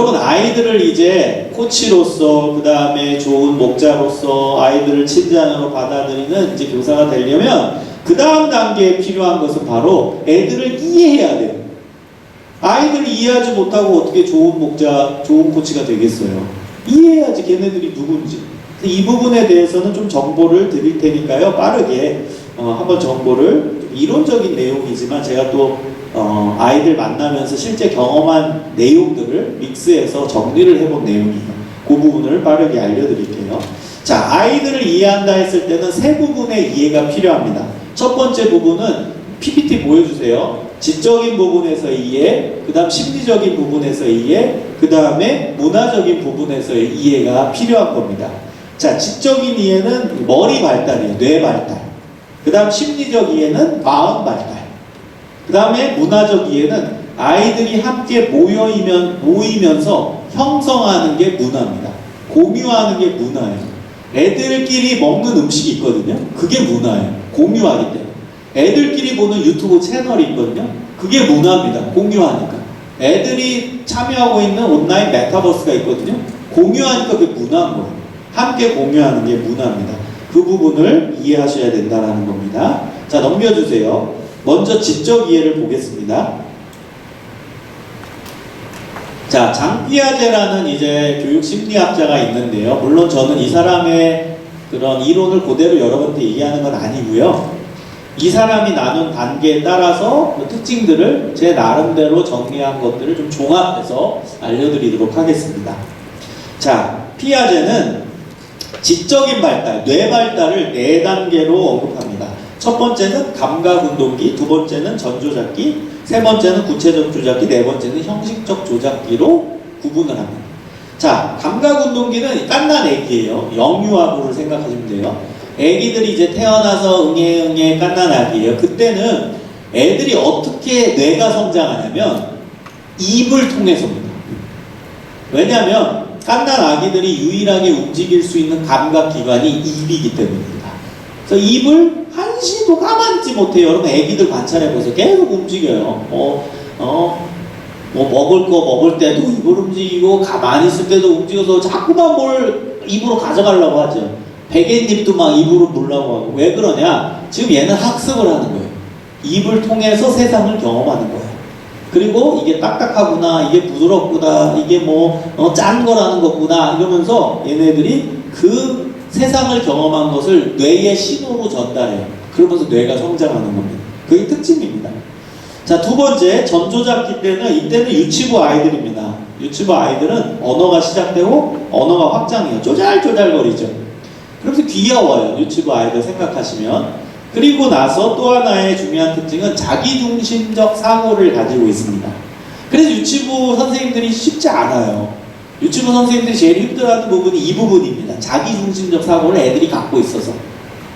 여러분 아이들을 이제 코치로서 그 다음에 좋은 목자로서 아이들을 친자녀로 받아들이는 이제 교사가 되려면 그 다음 단계에 필요한 것은 바로 애들을 이해해야 돼요. 아이들을 이해하지 못하고 어떻게 좋은 목자, 좋은 코치가 되겠어요? 이해해야지 걔네들이 누군지. 이 부분에 대해서는 좀 정보를 드릴 테니까요. 빠르게 어, 한번 정보를 좀 이론적인 내용이지만 제가 또 어, 아이들 만나면서 실제 경험한 내용들을 믹스해서 정리를 해본 내용이에요. 그 부분을 빠르게 알려드릴게요. 자, 아이들을 이해한다 했을 때는 세 부분의 이해가 필요합니다. 첫 번째 부분은 PPT 보여주세요. 지적인 부분에서의 이해, 그 다음 심리적인 부분에서의 이해, 그 다음에 문화적인 부분에서의 이해가 필요한 겁니다. 자, 지적인 이해는 머리 발달이에요. 뇌 발달. 그 다음 심리적 이해는 마음 발달. 그 다음에 문화적 이해는 아이들이 함께 모여이면, 모이면서 형성하는 게 문화입니다. 공유하는 게 문화예요. 애들끼리 먹는 음식이 있거든요. 그게 문화예요. 공유하기 때문에. 애들끼리 보는 유튜브 채널이 있거든요. 그게 문화입니다. 공유하니까. 애들이 참여하고 있는 온라인 메타버스가 있거든요. 공유하니까 그게 문화인 거예요. 함께 공유하는 게 문화입니다. 그 부분을 이해하셔야 된다는 겁니다. 자, 넘겨주세요. 먼저 지적 이해를 보겠습니다. 자, 장피아제라는 이제 교육 심리학자가 있는데요. 물론 저는 이 사람의 그런 이론을 그대로 여러분한테 얘기하는 건 아니고요. 이 사람이 나눈 단계에 따라서 그 특징들을 제 나름대로 정리한 것들을 좀 종합해서 알려드리도록 하겠습니다. 자, 피아제는 지적인 발달, 뇌 발달을 네 단계로 언급합니다. 첫 번째는 감각 운동기, 두 번째는 전조작기, 세 번째는 구체적 조작기, 네 번째는 형식적 조작기로 구분을 합니다. 자, 감각 운동기는 깐난 애기예요. 영유아부를 생각하시면 돼요. 애기들이 이제 태어나서 응애 응애 깐난 아기예요. 그때는 애들이 어떻게 뇌가 성장하냐면 입을 통해서입니다. 왜냐하면 깐난 아기들이 유일하게 움직일 수 있는 감각 기관이 입이기 때문입니다. 그래서 입을 한시도 가만지 못해요. 여러분 애기들 관찰해 보세요. 계속 움직여요. 어, 어, 뭐 먹을 거 먹을 때도 입을 움직이고 가만히 있을 때도 움직여서 자꾸만 뭘 입으로 가져가려고 하죠. 베갯잎도 막 입으로 물라고 하고 왜 그러냐? 지금 얘는 학습을 하는 거예요. 입을 통해서 세상을 경험하는 거예요. 그리고 이게 딱딱하구나, 이게 부드럽구나, 이게 뭐, 어, 짠 거라는 거구나, 이러면서 얘네들이 그 세상을 경험한 것을 뇌의 신호로 전달해요. 그러면서 뇌가 성장하는 겁니다. 그게 특징입니다. 자, 두 번째, 전조작기 때는 이때는 유치부 아이들입니다. 유치부 아이들은 언어가 시작되고 언어가 확장해요. 쪼잘쪼잘거리죠. 그러면서 귀여워요. 유치부 아이들 생각하시면. 그리고 나서 또 하나의 중요한 특징은 자기중심적 사고를 가지고 있습니다. 그래서 유치부 선생님들이 쉽지 않아요. 유치부 선생님들이 제일 힘들어하는 부분이 이 부분입니다. 자기중심적 사고를 애들이 갖고 있어서.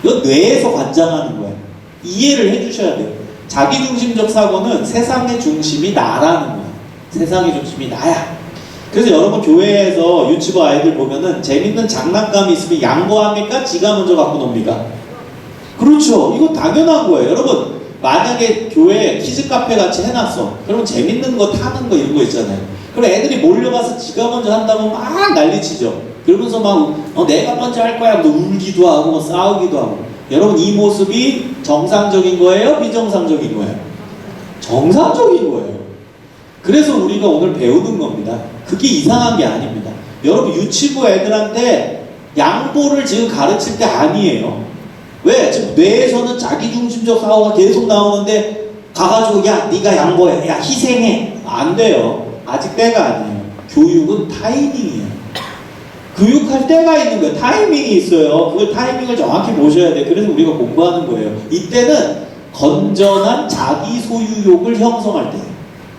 이거 뇌에서 관장하는 거예요. 이해를 해주셔야 돼요. 자기중심적 사고는 세상의 중심이 나라는 거예요. 세상의 중심이 나야. 그래서 여러분 교회에서 유치부 아이들 보면은 재밌는 장난감이 있으면 양보합니까? 지가 먼저 갖고 놉니까? 그렇죠. 이거 당연한 거예요. 여러분, 만약에 교회에 키즈 카페 같이 해놨어. 그러면 재밌는 거 타는 거 이런 거 있잖아요. 그럼 애들이 몰려가서 지가 먼저 한다고 막 난리치죠. 그러면서 막, 어, 내가 먼저 할 거야. 뭐 울기도 하고, 뭐 싸우기도 하고. 여러분, 이 모습이 정상적인 거예요? 비정상적인 거예요? 정상적인 거예요. 그래서 우리가 오늘 배우는 겁니다. 그게 이상한 게 아닙니다. 여러분, 유치부 애들한테 양보를 지금 가르칠 때 아니에요. 왜? 지금 뇌에서는 자기중심적 사고가 계속 나오는데 가가지고 야 네가 양보해 야 희생해 안 돼요 아직 때가 아니에요. 교육은 타이밍이에요. 교육할 때가 있는 거예요. 타이밍이 있어요. 그 타이밍을 정확히 보셔야 돼요. 그래서 우리가 공부하는 거예요. 이때는 건전한 자기 소유욕을 형성할 때예요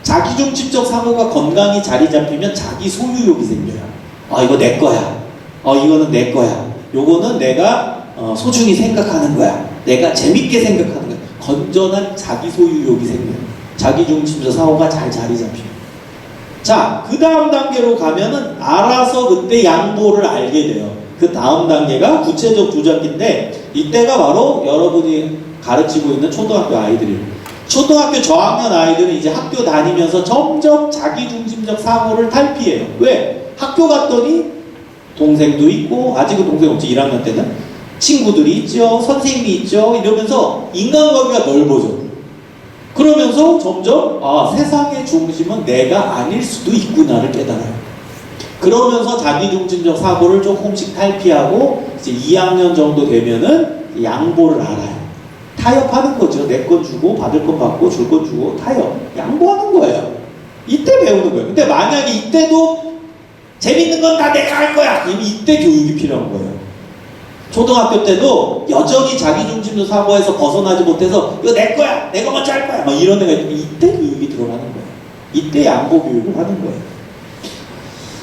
자기 중심적 사고가 건강히 자리 잡히면 자기 소유욕이 생겨요. 아 이거 내 거야. 어 이거는 내 거야. 요거는 내가 어, 소중히 생각하는 거야. 내가 재밌게 생각하는 거야. 건전한 자기 소유욕이 생겨요. 자기 중심적 사고가 잘 자리 잡혀요. 자, 그 다음 단계로 가면은 알아서 그때 양보를 알게 돼요. 그 다음 단계가 구체적 조작인데 이때가 바로 여러분이 가르치고 있는 초등학교 아이들이에요. 초등학교 저학년 아이들은 이제 학교 다니면서 점점 자기중심적 사고를 탈피해요. 왜? 학교 갔더니 동생도 있고 아직은 동생 없지 1학년 때는 친구들이 있죠 선생님이 있죠 이러면서 인간관계가 넓어져 그러면서 점점 아 세상의 중심은 내가 아닐 수도 있구나를 깨달아요. 그러면서 자기중심적 사고를 조금씩 탈피하고 이제 2학년 정도 되면은 양보를 알아요. 타협하는 거죠. 내 건 주고 받을 건 받고 줄 건 주고 타협. 양보하는 거예요. 이때 배우는 거예요. 근데 만약에 이때도 재밌는 건 다 내가 할 거야. 이미 이때 교육이 필요한 거예요. 초등학교 때도 여전히 자기중심 적 사고에서 벗어나지 못해서 이거 내 거야. 내가 먼저 할 거야. 막 이런 애가 있으면 이때 교육이 들어가는 거예요. 이때 양보 교육을 하는 거예요.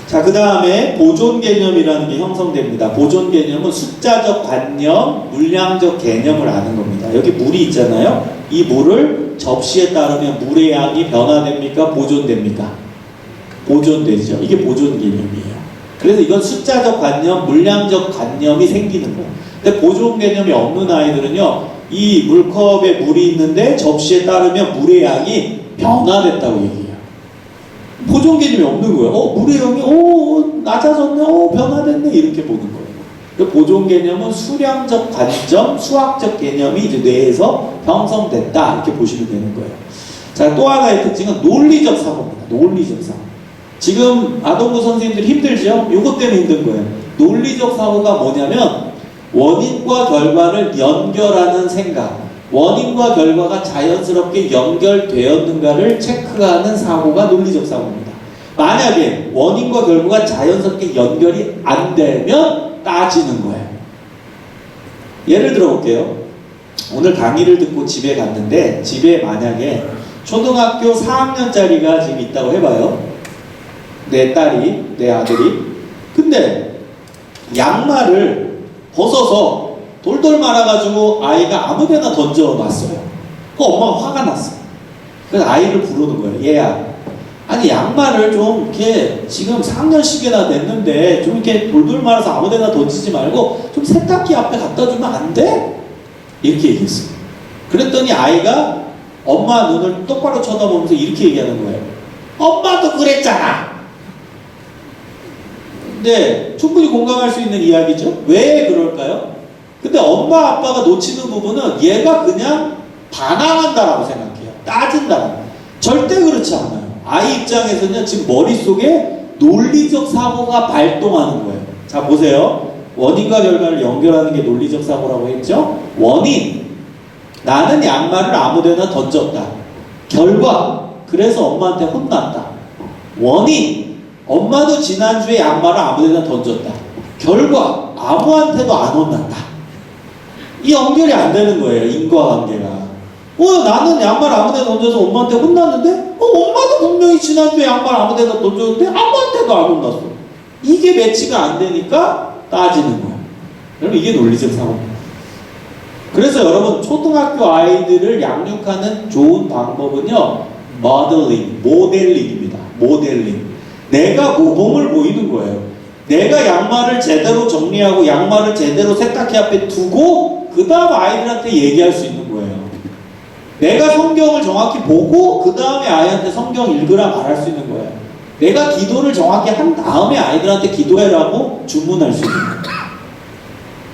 자, 그 다음에 보존 개념이라는 게 형성됩니다. 보존 개념은 숫자적 관념, 물량적 개념을 아는 겁니다. 여기 물이 있잖아요. 이 물을 접시에 따르면 물의 양이 변화됩니까? 보존됩니까? 보존되죠. 이게 보존 개념이에요. 그래서 이건 숫자적 관념, 물량적 관념이 생기는 거예요. 근데 보존 개념이 없는 아이들은요, 이 물컵에 물이 있는데 접시에 따르면 물의 양이 변화됐다고 얘기해요. 보존 개념이 없는 거예요. 어, 물의 양이, 어, 낮아졌네, 어, 변화됐네, 이렇게 보는 거예요. 그 보존 개념은 수량적 관점, 수학적 개념이 이제 뇌에서 형성됐다, 이렇게 보시면 되는 거예요. 자, 또 하나의 특징은 논리적 사고입니다. 논리적 사고. 지금 아동부 선생님들 힘들죠? 요것 때문에 힘든 거예요. 논리적 사고가 뭐냐면 원인과 결과를 연결하는 생각. 원인과 결과가 자연스럽게 연결되었는가를 체크하는 사고가 논리적 사고입니다. 만약에 원인과 결과가 자연스럽게 연결이 안 되면 따지는 거예요. 예를 들어 볼게요. 오늘 강의를 듣고 집에 갔는데 집에 만약에 초등학교 4학년짜리가 지금 있다고 해봐요. 내 딸이, 내 아들이. 근데 양말을 벗어서 돌돌 말아가지고 아이가 아무데나 던져놨어요. 그 엄마가 화가 났어. 그래서 아이를 부르는 거예요. 얘야. 아니 양말을 좀 이렇게 지금 3년씩이나 됐는데 좀 이렇게 돌돌 말아서 아무데나 던지지 말고 좀 세탁기 앞에 갖다 주면 안 돼? 이렇게 얘기했어요. 그랬더니 아이가 엄마 눈을 똑바로 쳐다보면서 이렇게 얘기하는 거예요. 엄마도 그랬잖아. 네, 충분히 공감할 수 있는 이야기죠. 왜 그럴까요? 근데 엄마 아빠가 놓치는 부분은 얘가 그냥 반항한다라고 생각해요. 따진다라고. 절대 그렇지 않아요. 아이 입장에서는 지금 머릿속에 논리적 사고가 발동하는 거예요. 자, 보세요. 원인과 결과를 연결하는 게 논리적 사고라고 했죠? 원인. 나는 양말을 아무데나 던졌다. 결과. 그래서 엄마한테 혼났다. 원인. 엄마도 지난주에 양말을 아무데나 던졌다. 결과. 아무한테도 안 혼났다. 이 연결이 안 되는 거예요. 인과관계가. 어, 나는 양말 아무데나 던져서 엄마한테 혼났는데, 어, 엄마도 분명히 지난주에 양말 아무데나 던졌는데 아무한테도 안 혼났어. 이게 매치가 안 되니까 따지는 거야. 여러분 이게 논리적 사고입니다. 그래서 여러분 초등학교 아이들을 양육하는 좋은 방법은요, 모델링, 모델링입니다. 모델링. 내가 모범을 보이는 거예요. 내가 양말을 제대로 정리하고 양말을 제대로 세탁기 앞에 두고 그 다음 아이들한테 얘기할 수 있는 거예요. 내가 성경을 정확히 보고 그 다음에 아이한테 성경 읽으라 말할 수 있는 거예요. 내가 기도를 정확히 한 다음에 아이들한테 기도해라고 주문할 수 있는 거예요.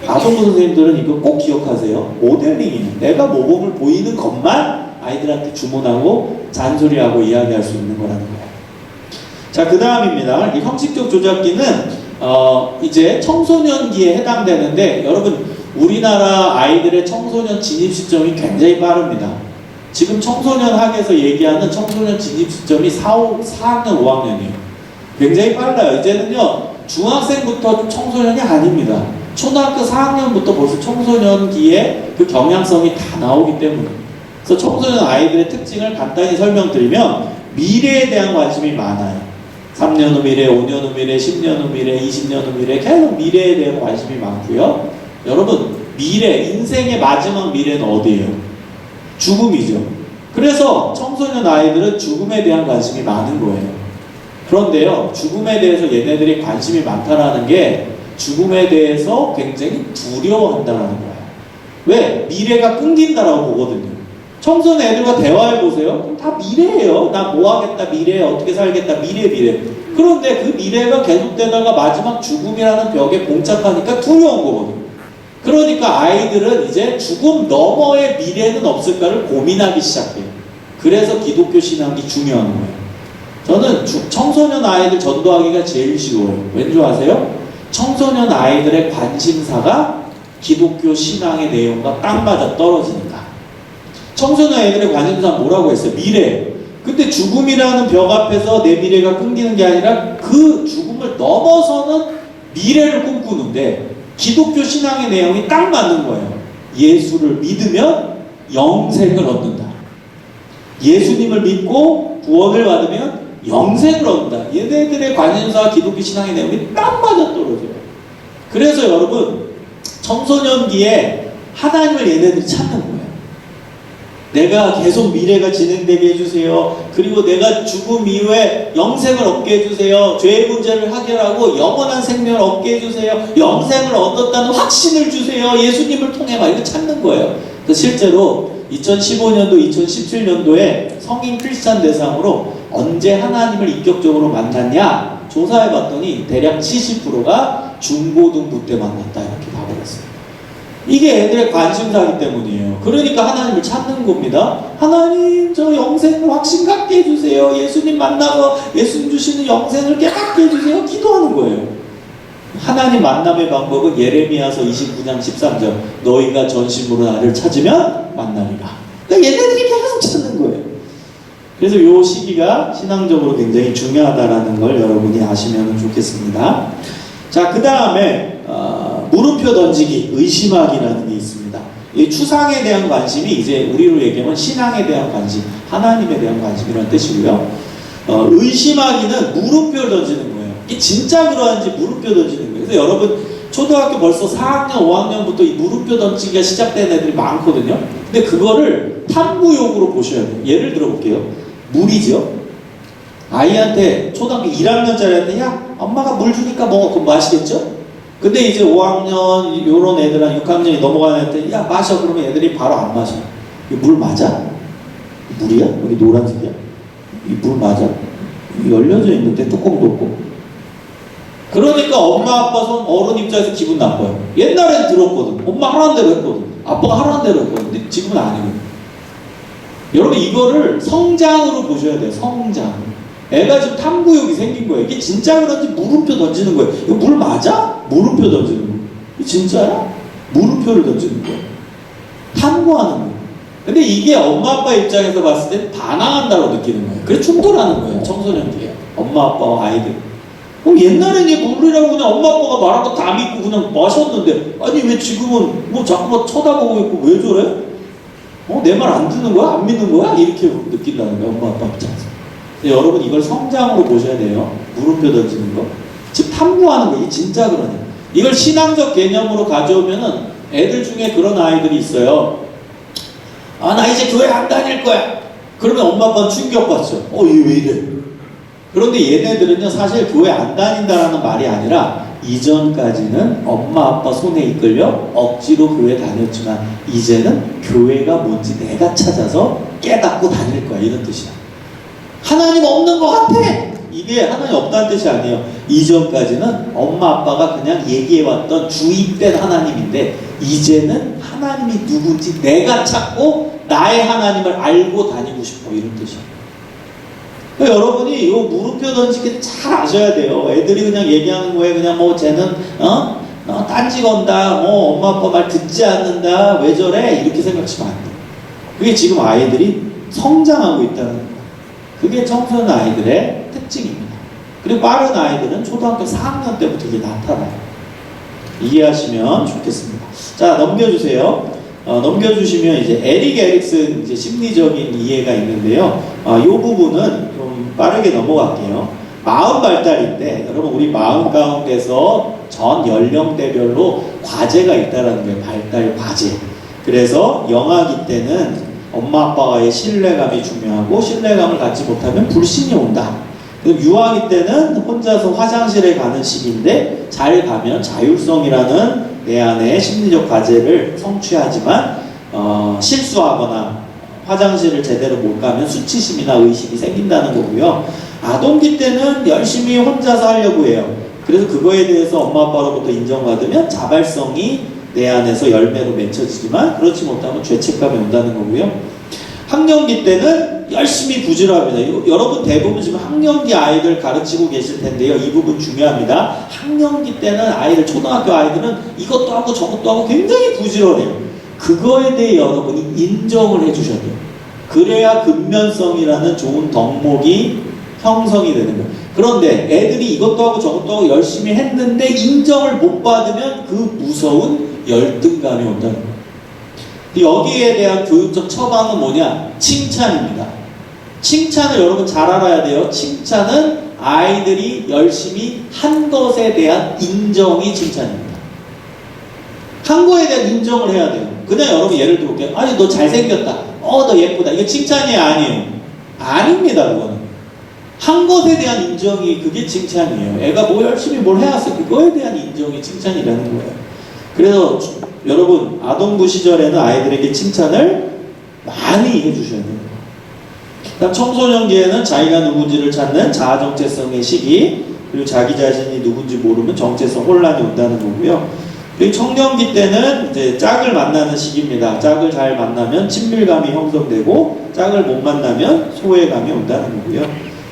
아동부 선생님들은 이거 꼭 기억하세요. 모델링이에요. 내가 모범을 보이는 것만 아이들한테 주문하고 잔소리하고 이야기할 수 있는 거라는 거예요. 자, 그 다음입니다. 이 형식적 조작기는 어, 이제 청소년기에 해당되는데 여러분 우리나라 아이들의 청소년 진입 시점이 굉장히 빠릅니다. 지금 청소년 학에서 얘기하는 청소년 진입 시점이 4, 5, 4학년, 5학년이에요. 굉장히 빨라요. 이제는요, 중학생부터 청소년이 아닙니다. 초등학교 4학년부터 벌써 청소년기에 그 경향성이 다 나오기 때문에. 그래서 청소년 아이들의 특징을 간단히 설명드리면 미래에 대한 관심이 많아요. 3년 후 미래, 5년 후 미래, 10년 후 미래, 20년 후 미래, 계속 미래에 대한 관심이 많고요. 여러분, 미래, 인생의 마지막 미래는 어디예요? 죽음이죠. 그래서 청소년 아이들은 죽음에 대한 관심이 많은 거예요. 그런데요, 죽음에 대해서 얘네들이 관심이 많다라는 게 죽음에 대해서 굉장히 두려워한다라는 거예요. 왜? 미래가 끊긴다라고 보거든요. 청소년 애들과 대화해 보세요. 다 미래예요. 나 뭐 하겠다, 미래, 어떻게 살겠다, 미래, 미래. 그런데 그 미래가 계속되다가 마지막 죽음이라는 벽에 봉착하니까 두려운 거거든요. 그러니까 아이들은 이제 죽음 너머의 미래는 없을까를 고민하기 시작해요. 그래서 기독교 신앙이 중요한 거예요. 저는 주- 청소년 아이들 전도하기가 제일 쉬워요. 왠지 아세요? 청소년 아이들의 관심사가 기독교 신앙의 내용과 딱 맞아 떨어지니까. 청소년 애들의 관심사는 뭐라고 했어요? 미래. 근데 죽음이라는 벽 앞에서 내 미래가 끊기는 게 아니라 그 죽음을 넘어서는 미래를 꿈꾸는데 기독교 신앙의 내용이 딱 맞는 거예요. 예수를 믿으면 영생을 얻는다. 예수님을 믿고 구원을 받으면 영생을 얻는다. 얘네들의 관심사와 기독교 신앙의 내용이 딱 맞아 떨어져요. 그래서 여러분 청소년기에 하나님을 얘네들이 찾는 거예요. 내가 계속 미래가 진행되게 해주세요. 그리고 내가 죽음 이후에 영생을 얻게 해주세요. 죄의 문제를 해결하고 영원한 생명을 얻게 해주세요. 영생을 얻었다는 확신을 주세요. 예수님을 통해 막 이거 찾는 거예요. 그래서 실제로 2015년도, 2017년도에 성인 크리스찬 대상으로 언제 하나님을 인격적으로 만났냐 조사해 봤더니 대략 70%가 중고등부 때 만났다 이렇게 답을 했어요. 이게 애들의 관심사기 때문이에요. 그러니까 하나님을 찾는 겁니다. 하나님, 저 영생을 확신 갖게 해주세요. 예수님 만나고 예수님 주시는 영생을 깨닫게 해주세요. 기도하는 거예요. 하나님 만남의 방법은 예레미야서 29장 13절. 너희가 전심으로 나를 찾으면 만나리라. 그러니까 얘네들이 계속 찾는 거예요. 그래서 이 시기가 신앙적으로 굉장히 중요하다라는 걸 여러분이 아시면 좋겠습니다. 자, 그 다음에 어, 물음표 던지기, 의심하기라는 게 있습니다. 이 추상에 대한 관심이 이제 우리로 얘기하면 신앙에 대한 관심, 하나님에 대한 관심이라는 뜻이고요. 어, 의심하기는 물음표를 던지는 거예요. 이게 진짜 그러한지 물음표 던지는 거예요. 그래서 여러분 초등학교 벌써 4학년, 5학년부터 이 물음표 던지기가 시작된 애들이 많거든요. 근데 그거를 탐구용으로 보셔야 돼요. 예를 들어 볼게요. 물이죠. 아이한테 초등학교 1학년짜리한테 야 엄마가 물 주니까 먹어 그럼 마시겠죠? 근데 이제 5학년 요런 애들 한 6학년이 넘어가는 애한테 야 마셔. 그러면 애들이 바로 안 마셔. 이물 맞아? 물이야? 여기 노란색이야? 이 물 맞아? 이 열려져 있는데 뚜껑도 없고. 그러니까 엄마 아빠 손 어른 입장에서 기분 나빠요. 옛날엔 들었거든. 엄마 하라는 대로 했거든. 아빠가 하라는 대로 했거든. 근데 지금은 아니거든. 여러분 이거를 성장으로 보셔야 돼요. 성장 애가 지금 탐구욕이 생긴 거예요. 이게 진짜 그런지 물음표 던지는 거예요. 이거 물 맞아? 물음표 던지는 거. 이게 진짜야? 물음표를 던지는 거예요. 탐구하는 거예요. 근데 이게 엄마 아빠 입장에서 봤을 때 반항한다고 느끼는 거예요. 그래 충돌하는 거예요. 청소년기에. 엄마 아빠와 아이들. 어, 옛날엔 이게 물이라고 그냥 엄마 아빠가 말한 거 다 믿고 그냥 마셨는데 아니 왜 지금은 뭐 자꾸만 쳐다보고 있고 왜 저래? 어, 내 말 안 듣는 거야? 안 믿는 거야? 이렇게 느낀다는 거예요. 엄마 아빠 입장에서. 여러분 이걸 성장으로 보셔야 돼요. 물음표 던지는 거. 즉 탐구하는 거. 이게 진짜 그러네. 이걸 신앙적 개념으로 가져오면은 애들 중에 그런 아이들이 있어요. 아, 나 이제 교회 안 다닐 거야. 그러면 엄마 아빠는 충격받죠. 어, 얘 왜 이래? 그런데 얘네들은요, 사실 교회 안 다닌다라는 말이 아니라 이전까지는 엄마 아빠 손에 이끌려 억지로 교회 다녔지만 이제는 교회가 뭔지 내가 찾아서 깨닫고 다닐 거야. 이런 뜻이야. 하나님 없는 것 같아. 이게 하나님 없다는 뜻이 아니에요. 이전까지는 엄마 아빠가 그냥 얘기해왔던 주입된 하나님인데 이제는 하나님이 누군지 내가 찾고 나의 하나님을 알고 다니고 싶어 이런 뜻이에요. 그러니까 여러분이 이 물음표 던지기를 잘 아셔야 돼요. 애들이 그냥 얘기하는 거에 그냥 뭐 쟤는 어? 어 딴지 건다. 뭐 엄마 아빠 말 듣지 않는다. 왜 저래? 이렇게 생각하시면 안 돼요. 그게 지금 아이들이 성장하고 있다는 거예요. 그게 청소년 아이들의 특징입니다. 그리고 빠른 아이들은 초등학교 4학년 때부터 이게 나타나요. 이해하시면 좋겠습니다. 자, 넘겨주세요. 어, 넘겨주시면 이제 에릭 에릭슨 이제 심리적인 이해가 있는데요. 어, 이 부분은 좀 빠르게 넘어갈게요. 마음 발달인데 여러분 우리 마음 가운데서 전 연령대별로 과제가 있다라는 거예요. 발달 과제. 그래서 영아기 때는 엄마 아빠와의 신뢰감이 중요하고 신뢰감을 갖지 못하면 불신이 온다. 유아기 때는 혼자서 화장실에 가는 시기인데 잘 가면 자율성이라는 내 안에 심리적 과제를 성취하지만 어, 실수하거나 화장실을 제대로 못 가면 수치심이나 의식이 생긴다는 거고요. 아동기 때는 열심히 혼자서 하려고 해요. 그래서 그거에 대해서 엄마 아빠로부터 인정받으면 자발성이 내 안에서 열매로 맺혀지지만 그렇지 못하면 죄책감이 온다는 거고요. 학령기 때는 열심히 부지런합니다. 여러분 대부분 지금 학령기 아이들 가르치고 계실 텐데요. 이 부분 중요합니다. 학령기 때는 아이들 초등학교 아이들은 이것도 하고 저것도 하고 굉장히 부지런해요. 그거에 대해 여러분이 인정을 해주셔야 돼요. 그래야 근면성이라는 좋은 덕목이 형성이 되는 거예요. 그런데 애들이 이것도 하고 저것도 하고 열심히 했는데 인정을 못 받으면 그 무서운 열등감이 온다는 거예요. 여기에 대한 교육적 처방은 뭐냐? 칭찬입니다. 칭찬을 여러분 잘 알아야 돼요. 칭찬은 아이들이 열심히 한 것에 대한 인정이 칭찬입니다. 한 거에 대한 인정을 해야 돼요. 그냥 여러분 예를 들어볼게요. 아니 너 잘생겼다. 어 너 예쁘다. 이거 칭찬이 아니에요. 아닙니다 그거는. 한 것에 대한 인정이 그게 칭찬이에요. 애가 뭐 열심히 뭘 해왔어. 그거에 대한 인정이 칭찬이라는 거예요. 그래서 주- 여러분 아동부 시절에는 아이들에게 칭찬을 많이 해주셔야 돼요. 그다음 청소년기에는 자기가 누군지를 찾는 자아 정체성의 시기 그리고 자기 자신이 누군지 모르면 정체성 혼란이 온다는 거고요. 그리고 청년기 때는 이제 짝을 만나는 시기입니다. 짝을 잘 만나면 친밀감이 형성되고 짝을 못 만나면 소외감이 온다는 거고요.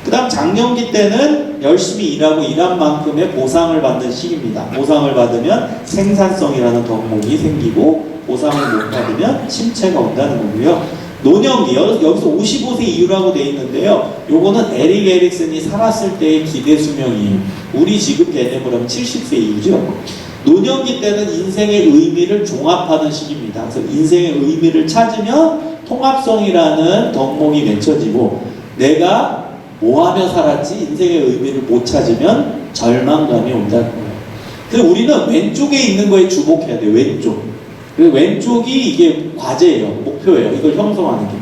그 다음 장년기 때는 열심히 일하고 일한 만큼의 보상을 받는 시기입니다. 보상을 받으면 생산성이라는 덕목이 생기고 보상을 못 받으면 침체가 온다는 거고요. 노년기 여- 여기서 55세 이후라고 돼 있는데요. 요거는 에릭 에릭슨이 살았을 때의 기대 수명이에요. 우리 지금 개념으로 하면 70세 이후죠. 노년기 때는 인생의 의미를 종합하는 시기입니다. 그래서 인생의 의미를 찾으면 통합성이라는 덕목이 맺혀지고 내가 뭐 하며 살았지 인생의 의미를 못 찾으면 절망감이 온다는 거예요. 그래서 우리는 왼쪽에 있는 거에 주목해야 돼요. 왼쪽. 그래서 왼쪽이 이게 과제예요. 목표예요. 이걸 형성하는 게.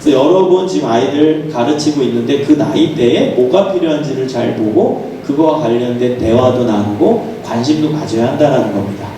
그래서 여러분 지금 아이들 가르치고 있는데 그 나이대에 뭐가 필요한지를 잘 보고 그거와 관련된 대화도 나누고 관심도 가져야 한다는 겁니다.